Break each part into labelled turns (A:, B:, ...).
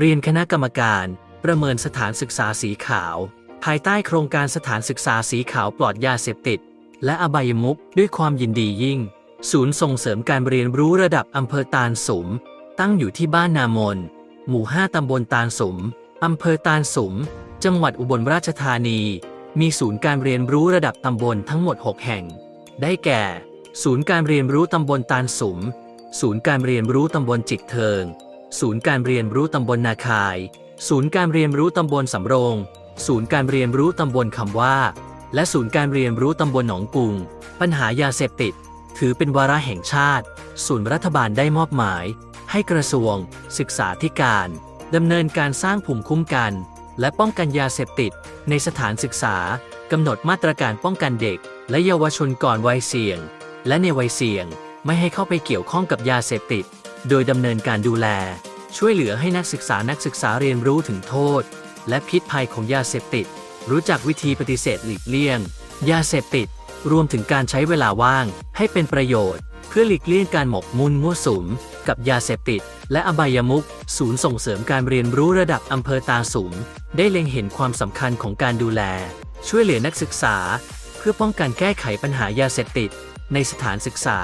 A: เรียนคณะกรรมการ ประเมินสถานศึกษาสีขาว ภายใต้โครงการสถานศึกษาสีขาวปลอดยาเสพติด และอบายมุขด้วยความยินดียิ่ง ศูนย์ส่งเสริมการเรียนรู้ระดับอำเภอตาลสม ตั้งอยู่ที่บ้านนามน หมู่ 5 ตำบลตาลสม อำเภอตาลสม จังหวัดอุบลราชธานี มีศูนย์การเรียนรู้ระดับตำบลทั้งหมด 6 แห่ง ได้แก่ ศูนย์การเรียนรู้ตำบลตาลสม ศูนย์การเรียนรู้ตำบลจิกเทิง ศูนย์การเรียนรู้ตำบลนาคาย ศูนย์การเรียนรู้ตำบลสำโรง ศูนย์การเรียนรู้ตำบลคำว่า และศูนย์การเรียนรู้ตำบลหนองกุง ปัญหายาเสพติด ถือเป็นวาระแห่งชาติ ศูนย์รัฐบาลได้มอบหมาย ให้กระทรวง ศึกษาธิการดำเนินการสร้างภูมิคุ้มกัน และป้องกันยาเสพติด ในสถานศึกษากำหนดมาตรการป้องกันเด็ก และเยาวชนก่อนวัยเสี่ยง และในวัยเสี่ยงไม่ให้เข้าไปเกี่ยวข้องกับยาเสพติด โดยดำเนินการดูแล ช่วยเหลือให้นักศึกษานักศึกษาเรียนรู้ถึงโทษ และพิษภัยของยาเสพติด รู้จักวิธีปฏิเสธหลีกเลี่ยง ยาเสพติด รวมถึงการใช้เวลาว่างให้เป็นประโยชน์ เพื่อหลีกเลี่ยงการหมกมุ่นมั่วสุม กับยาเสพติด และอบายมุขศูนย์ส่งเสริมการเรียนรู้ระดับอำเภอตาสุม ได้เล็งเห็นความสำคัญของการดูแล ช่วยเหลือนักศึกษา เพื่อป้องกันแก้ไขปัญหายาเสพติด ในสถานศึกษา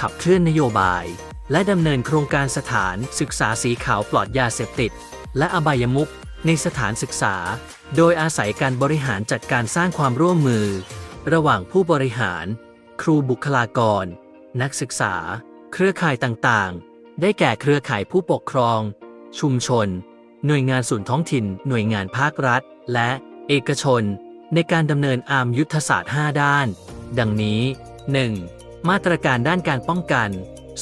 A: ขับเคลื่อนนโยบาย และดำเนินโครงการสถานศึกษาสีขาวปลอดยาเสพติด และอบายมุขในสถานศึกษา โดยอาศัยการบริหารจัดการสร้างความร่วมมือ ระหว่างผู้บริหาร ครูบุคลากร นักศึกษา เครือข่ายต่างๆ ได้แก่เครือข่ายผู้ปกครอง ชุมชน หน่วยงานส่วนท้องถิ่น หน่วยงานภาครัฐ และเอกชน ในการดำเนินอามยุทธศาสตร์ 5 ด้าน ดังนี้ 1. มาตรการด้านการป้องกัน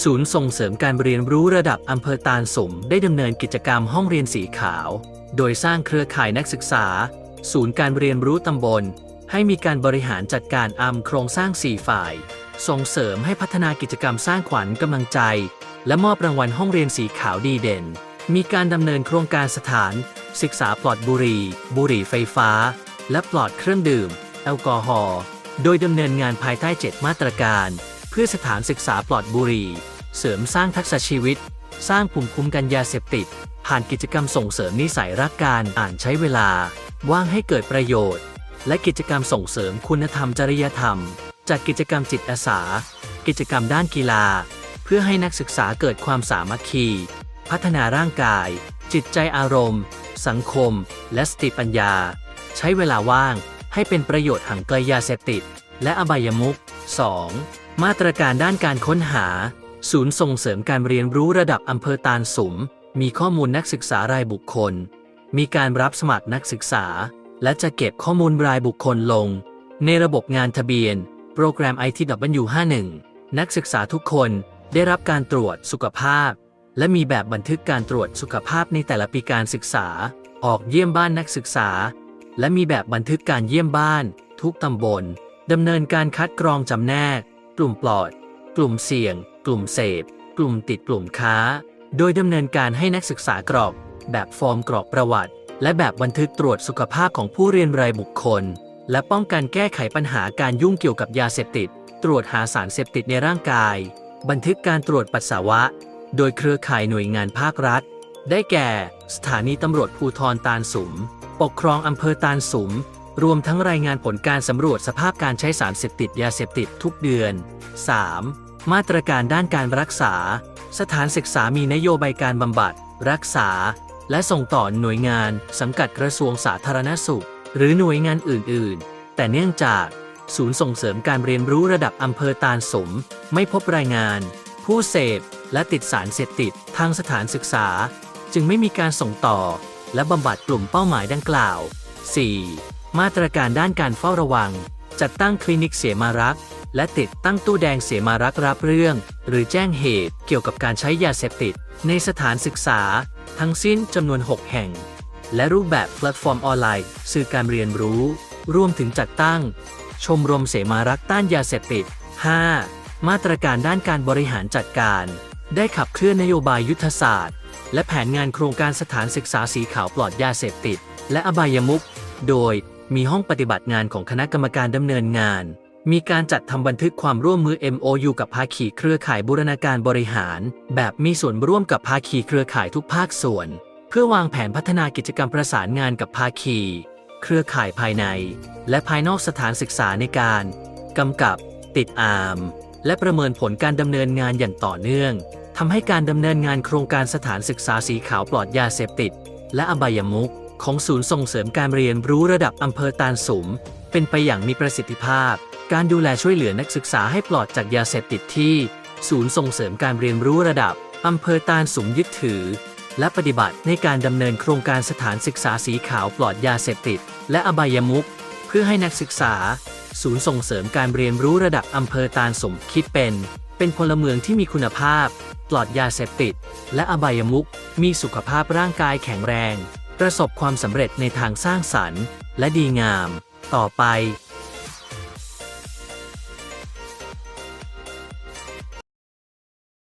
A: ศูนย์ส่งเสริมการเรียนรู้ระดับอำเภอตาลสมได้ดำเนินกิจกรรมห้องเรียนสีขาว โดยสร้างเครือข่ายนักศึกษา ศูนย์การเรียนรู้ตำบล ให้มีการบริหารจัดการอำโครงสร้าง 4 ฝ่าย ส่งเสริมให้พัฒนากิจกรรมสร้างขวัญกำลังใจ และมอบรางวัลห้องเรียนสีขาวดีเด่น มีการดำเนินโครงการสถาน ศึกษาปลอดบุหรี่ บุหรี่ไฟฟ้า และปลอดเครื่องดื่ม แอลกอฮอล์ โดยดำเนินงานภายใต้ 7 มาตรการ เพื่อสถานศึกษาปลอดบุหรี่ เสริมสร้างทักษะชีวิต สร้างภูมิคุ้มกันยาเสพติด ผ่านกิจกรรมส่งเสริมนิสัยรักการอ่านใช้เวลา ว่างให้เกิดประโยชน์ และกิจกรรมส่งเสริมคุณธรรมจริยธรรมจัดกิจกรรมจิตอาสา กิจกรรมด้านกีฬา เพื่อให้นักศึกษาเกิดความสามัคคี พัฒนาร่างกาย จิตใจอารมณ์ สังคม และสติปัญญา ใช้เวลาว่างให้เป็นประโยชน์ห่างไกลยาเสพติด และอบายมุข 2. มาตรการด้านการค้นหา ศูนย์ส่งเสริมการเรียนรู้ระดับอำเภอตาลสุม มีข้อมูลนักศึกษารายบุคคล มีการรับสมัครนักศึกษา และจะเก็บข้อมูลรายบุคคลลง ในระบบงานทะเบียน โปรแกรม ITW51 นักศึกษาทุกคนได้รับการตรวจสุขภาพ และมีแบบบันทึกการตรวจสุขภาพในแต่ละปีการศึกษา ออกเยี่ยมบ้านนักศึกษา และมีแบบบันทึกการเยี่ยมบ้าน ทุกตำบลดำเนินการคัดกรองจำแนก กลุ่มปลอด กลุ่มเสี่ยง กลุ่มเสพ กลุ่มติดกลุ่มค้า โดยดำเนินการให้นักศึกษากรอก แบบฟอร์มกรอกประวัติ และแบบบันทึกตรวจสุขภาพของผู้เรียนรายบุคคล และป้องกันแก้ไขปัญหาการยุ่งเกี่ยวกับยาเสพติด ตรวจหาสารเสพติดในร่างกาย บันทึกการตรวจปัสสาวะ โดยเครือข่ายหน่วยงานภาครัฐ ได้แก่ สถานีตำรวจภูธรตาลสุม ปกครองอำเภอตาลสุม รวมทั้งรายงานผลการสำรวจสภาพการใช้สารเสพติดยาเสพติดทุกเดือน 3. มาตรการด้านการรักษา สถานศึกษามีนโยบายการบำบัด รักษา และส่งต่อหน่วยงาน สังกัดกระทรวงสาธารณสุข หรือหน่วยงานอื่น ๆ แต่เนื่องจากศูนย์ส่งเสริมการเรียนรู้ระดับอำเภอตาลสม ไม่พบรายงาน ผู้เสพ และติดสารเสพติดทางสถานศึกษา จึงไม่มีการส่งต่อ และบำบัดกลุ่มเป้าหมายดังกล่าว 4. มาตรการด้านการเฝ้าระวัง จัดตั้งคลินิกเสียมารักและติดตั้งตู้แดงเสียมารักรับเรื่อง หรือแจ้งเหตุเกี่ยวกับการใช้ยาเสพติด ในสถานศึกษา ทั้งสิ้นจำนวน 6 แห่ง และรูปแบบแพลตฟอร์มออนไลน์ สื่อการเรียนรู้ รวมถึงจัดตั้ง ชมรมเสมารักต้านยาเสพติด 5. มาตรการด้านการบริหารจัดการ ได้ขับเคลื่อนนโยบายยุทธศาสตร์ และแผนงานโครงการสถานศึกษาสีขาวปลอดยาเสพติด และอบายมุขโดย มีห้องปฏิบัติงานของคณะกรรมการดำเนินงาน มีการจัดทำบันทึกความร่วมมือ MOU กับภาคีเครือข่ายบูรณาการบริหาร แบบมีส่วนร่วมกับภาคีเครือข่ายทุกภาคส่วน เพื่อวางแผนพัฒนากิจกรรมประสานงานกับภาคี เครือข่ายภายใน และภายนอกสถานศึกษาในการกำกับ ติดตาม และประเมินผลการดำเนินงานอย่างต่อเนื่องทำให้การดำเนินงานโครงการสถานศึกษาสีขาวปลอดยาเสพติด และอบายมุข ของศูนย์ส่งเสริมการเรียนรู้ระดับอำเภอตาลสุม เป็นไปอย่างมีประสิทธิภาพ การดูแลช่วยเหลือนักศึกษาให้ปลอดจากยาเสพติดที่ ศูนย์ส่งเสริมการเรียนรู้ระดับอำเภอตาลสุมยึดถือ และปฏิบัติในการดำเนินโครงการสถานศึกษาสีขาวปลอดยาเสพติด และอบายมุขเพื่อให้นักศึกษา ศูนย์ส่งเสริมการเรียนรู้ระดับอำเภอตาลสมคิดเป็น เป็นพลเมืองที่มีคุณภาพ ปลอดยาเสพติด และอบายมุขมีสุขภาพร่างกายแข็งแรง ประสบความสำเร็จในทางสร้างสรรค์ และดีงาม ต่อไป